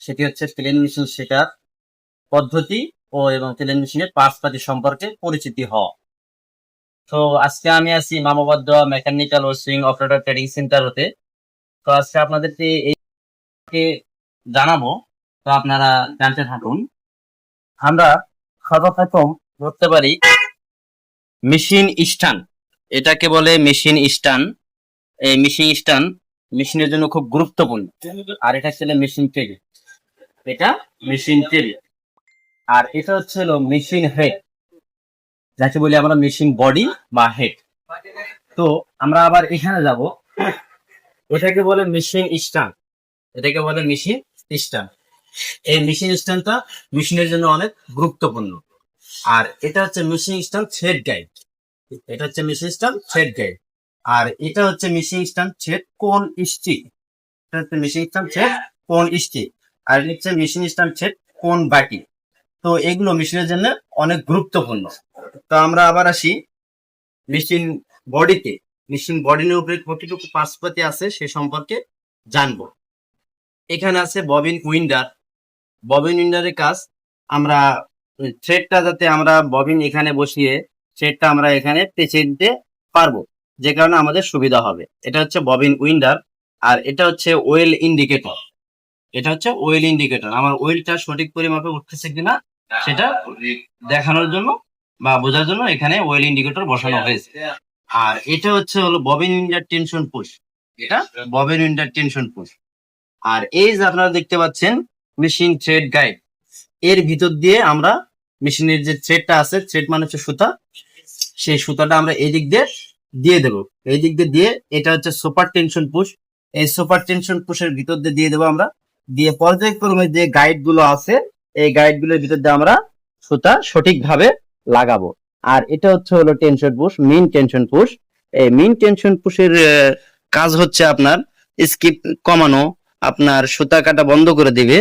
সেটি হচ্ছে plain machine শেখার পদ্ধতি ও এবং প্লেন মেশিনের পার্টসপাতি সম্পর্কে পরিচিতি হওয়া তো আজকে আমি আছি মামাবদ্ধ মেকানিক্যাল ও সুইং অপারেটর ট্রেনিং সেন্টার হতে। তো আজকে আপনাদেরকে এই জানাব, তো আপনারা জানতে থাকুন। আমরা সর্বপ্রথম ধরতে পারি মেশিন স্ট্যান্ড এটাকে বলে মেশিন স্ট্যান্ড এই মেশিন স্ট্যান্ড মেশিনের জন্য খুব গুরুত্বপূর্ণ। আর এটা ছিল মেশিন টেবিল এটা মেশিন টেবিল আর এটা হচ্ছে হলো মেশিন হেড যাকে বলি আমরা মেশিন বডি বা হেড তো আমরা আবার এখানে যাব। এটাকে বলে মেশিন স্ট্যান্ড এটাকে বলে মেশিন স্ট্যান্ড এই মেশিন স্ট্যান্ডটা মেশিনের জন্য অনেক গুরুত্বপূর্ণ। আর এটা হচ্ছে মেশিন স্ট্যান্ড থ্রেড গাইড এটা হচ্ছে মেশিন স্ট্যান্ড থ্রেড গাইড আর এটা হচ্ছে machine stand thread cone stick এটা হচ্ছে machine stand thread cone stick আর হচ্ছে মেশিন স্ট্যান্ড থ্রেড কোন বাটি? তো এগুলো মেশিনের জন্য অনেক গুরুত্বপূর্ণ। তো আমরা আবার আসি মেশিন বডিতে মেশিন বডির উপরে কতটুকু পার্সপাতি আছে সে সম্পর্কে জানব। এখানে আছে ববিন উইন্ডার ববিন উইন্ডারের কাজ আমরা থ্রেডটা যাতে আমরা ববিন এখানে বসিয়ে থ্রেডটা আমরা এখানে পেঁচে দিতে পারব, যে কারণে আমাদের সুবিধা হবে। এটা হচ্ছে ববিন উইন্ডার আর এটা হচ্ছে ওয়েল ইন্ডিকেটর এটা হচ্ছে ওয়েল ইন্ডিকেটর আমার ওয়েলটা সঠিক পরিমাপে উঠতেছে কিনা সেটা দেখানোর জন্য বা বোঝার জন্য এখানে ওয়েল ইন্ডিকেটর বসানো হয়েছে। আর এটা হচ্ছে হলো ববিন উইন্ডার টেনশন পুশ এটা ববিন উইন্ডার টেনশন পুশ আর এই যে আপনারা দেখতে পাচ্ছেন মেশিন থ্রেড গাইড এর ভিতর দিয়ে আমরা মেশিনের যে থ্রেডটা আছে থ্রেড মানে হচ্ছে সুতা সেই সুতাটা আমরা এই দিক দিয়ে দিয়ে দেব। এই দিক দিয়ে দিয়ে এটা হচ্ছে সুপার টেনশন পুশ এই সুপার টেনশন পুশের ভিতর দিয়ে দিয়ে দেবো আমরা। দিয়ে পর্যায়ক্রমে যে গাইডগুলো আছে এই গাইডগুলোর ভিতর দিয়ে আমরা সুতা সঠিকভাবে লাগাবো। আর এটা হচ্ছে হলো tension push mean tension push এই মিন টেনশন পুশের কাজ হচ্ছে আপনার স্কিপ কমানো আপনার সুতা কাটা বন্ধ করে দিবে।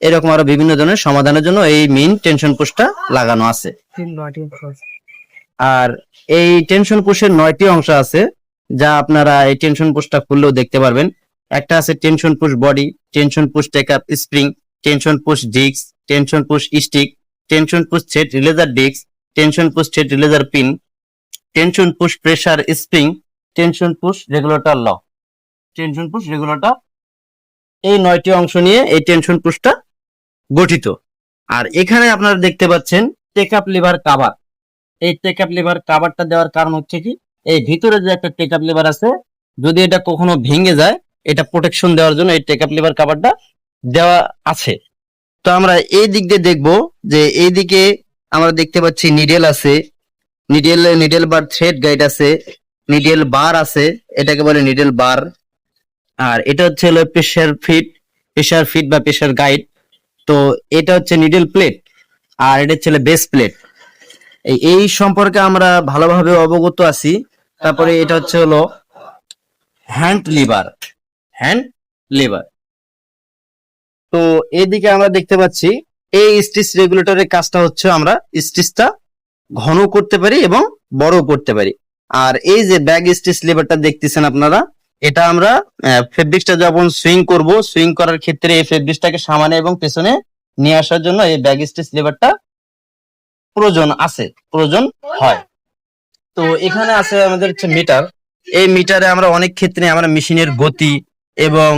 এরকম আরও বিভিন্ন ধরনের সমাধানের জন্য এই মিন টেনশন পুশটা লাগানো আছে। আর এই টেনশন পুশের নয়টি অংশ আছে যা আপনারা এই টেনশন পুশটা খুললেও দেখতে পারবেন। একটা আছে tension push body tension push take up spring tension push disc tension push stick tension push set releaser disc tension push set releaser pin tension push pressure spring tension push regulator ল tension push regulator এই নয়টি অংশ নিয়ে এই tension পুশটা গঠিত। আর এখানে আপনারা দেখতে পাচ্ছেন টেক আপ লিভার কাভার এই টেক আপ লিভার কাভারটা দেওয়ার কারণ হচ্ছে কি? এই ভিতরে যে একটা টেক আপ লিভার আছে, যদি এটা কখনো ভেঙে যায় এটা প্রোটেকশন দেওয়ার জন্য, এই টেক আপ লিভার কাভারটা দেওয়া আছে। তো আমরা এই দিক দিয়ে দেখব যে এই দিকে আমরা দেখতে পাচ্ছি নিডেল আছে needle needle bar thread guide আছে নিডেল বার আছে, এটাকে বলে নিডেল বার আর এটা হচ্ছে হলো প্রেশার ফিট প্রেশার ফিট বা প্রেশার গাইড তো এটা হচ্ছে নিডেল প্লেট আর এটা হচ্ছে বেস প্লেট এই সম্পর্কে আমরা ভালোভাবে অবগত আছি। তারপরে এটা হচ্ছে হলো হ্যান্ড লিভার হ্যান্ড লিভার তো এইদিকে আমরা দেখতে পাচ্ছি, এই স্টিচ রেগুলেটরের কাজটা হচ্ছে আমরা স্টিচটা ঘন করতে পারি এবং বড় করতে পারি। আর এই যে ব্যাগ স্টিচ লিভারটা দেখতেছেন আপনারা, এটা আমরা ফেব্রিক্সটা যখন সুইং করব সুইং করার ক্ষেত্রে এই ফেব্রিক্সটাকে সামনে এবং পেছনে নিয়ে আসার জন্য এই ব্যাগ স্টিচ লিভারটা প্রয়োজন আছে, প্রয়োজন হয়। তো এখানে আছে আমাদের হচ্ছে মিটার এই মিটারে আমরা অনেক ক্ষেত্রে আমরা মেশিনের গতি এবং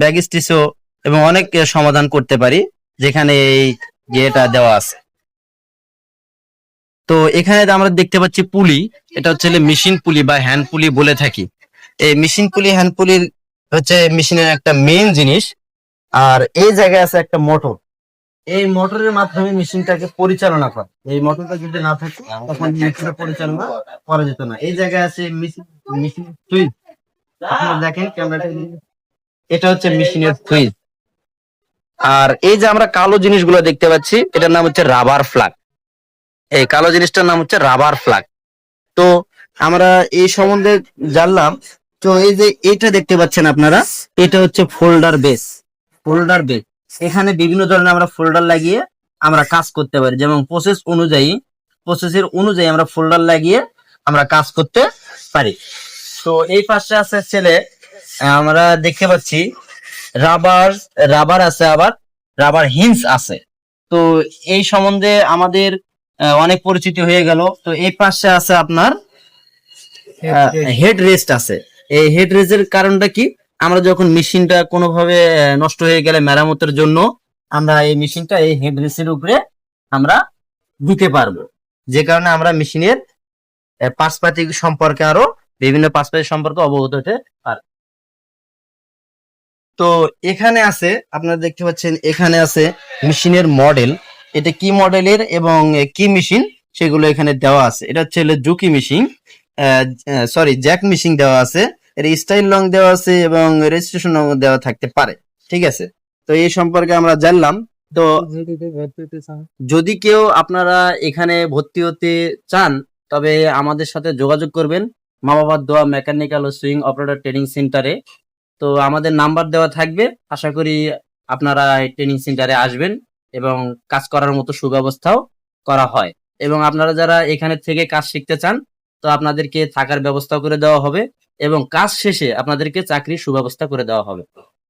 ব্যাগ স্টিচও এবং অনেক সমাধান করতে পারি, যেখানে এই ইয়েটা দেওয়া আছে। তো এখানে আমরা দেখতে পাচ্ছি পুলি, এটা হচ্ছে মেশিন পুলি বা হ্যান্ড পুলি বলে থাকি। এই মেশিন পুলি, হ্যান্ড পুলির হচ্ছে মেশিনের একটা মেইন জিনিস, আর এই জায়গায় আছে একটা মোটর। এই মোটরের মাধ্যমে মেশিনটাকে পরিচালনা করে। এই মোটরটা যদি না থাকে, তখন মেশিনটা পরিচালনা করা যেত না। এই জায়গায় আছে মেশিন সুইচ আপনারা দেখেন ক্যামেরাটা এটা হচ্ছে মেশিনের সুইচ আর এই যে আমরা কালো জিনিসগুলো দেখতে পাচ্ছি এটার নাম হচ্ছে রাবার ফ্লাগ এই কালো জিনিসটার নাম হচ্ছে রাবার ফ্লাগ তো আমরা এই সম্বন্ধে জানলাম তো এই যে এটা দেখতে পাচ্ছেন আপনারা এটা হচ্ছে ফোল্ডার বেস ফোল্ডার বেস এখানে বিভিন্ন ধরনের আমরা ফোল্ডার লাগিয়ে আমরা কাজ করতে পারি। যেমন প্রসেস অনুযায়ী প্রসেসের অনুযায়ী আমরা ফোল্ডার লাগিয়ে আমরা কাজ করতে পারি। তো এই পাশে আছে ছেলে আমরা দেখতে পাচ্ছি রাবার রাবার আছে আবার রাবার হিন্স আছে। তো এই সম্বন্ধে আমাদের অনেক পরিচিতি হয়ে গেল। তো এই পাশে আছে আপনার হেড রেস্ট আছে। এই হেড রেস্টের কারণটা কি? আমরা যখন মেশিনটা কোনোভাবে নষ্ট হয়ে গেলে মেরামতের জন্য আমরা এই মেশিনটা এই হেড রেস্টের উপরে আমরা দিতে পারব। যে কারণে আমরা মেশিনের পাশপাতি সম্পর্কে আরও বিভিন্ন পাশপাতি সম্পর্কে অবগত হতে পারে। তো এখানে আছে, আপনারা দেখতে পাচ্ছেন, এখানে আছে মেশিনের মডেল। এটা কি মডেলের এবং কি মেশিন সেগুলো এখানে দেওয়া আছে। এটা হচ্ছে Juki machine. Sorry Jack machine দেওয়া আছে। এর স্টাইল লং দেওয়া আছে এবং রেজিস্ট্রেশন লং দেওয়া থাকতে পারে। ঠিক আছে? তো এই সম্পর্কে আমরা জানলাম। তো যদি কেউ আপনারা এখানে ভর্তি হতে চান, তবে আমাদের সাথে যোগাযোগ করবেন। মা বাবার দোয়া মেকানিক্যাল ও সুইং অপারেটর ট্রেনিং সেন্টারে। তো আমাদের নাম্বার দেওয়া থাকবে। আশা করি আপনারা এই ট্রেনিং সেন্টারে আসবেন এবং কাজ করার মতো সুব্যবস্থাও করা হয়। এবং আপনারা যারা এখানে থেকে কাজ শিখতে চান, তো আপনাদেরকে থাকার ব্যবস্থা করে দেওয়া হবে এবং কাজ শেষে আপনাদেরকে চাকরির সুব্যবস্থা করে দেওয়া হবে।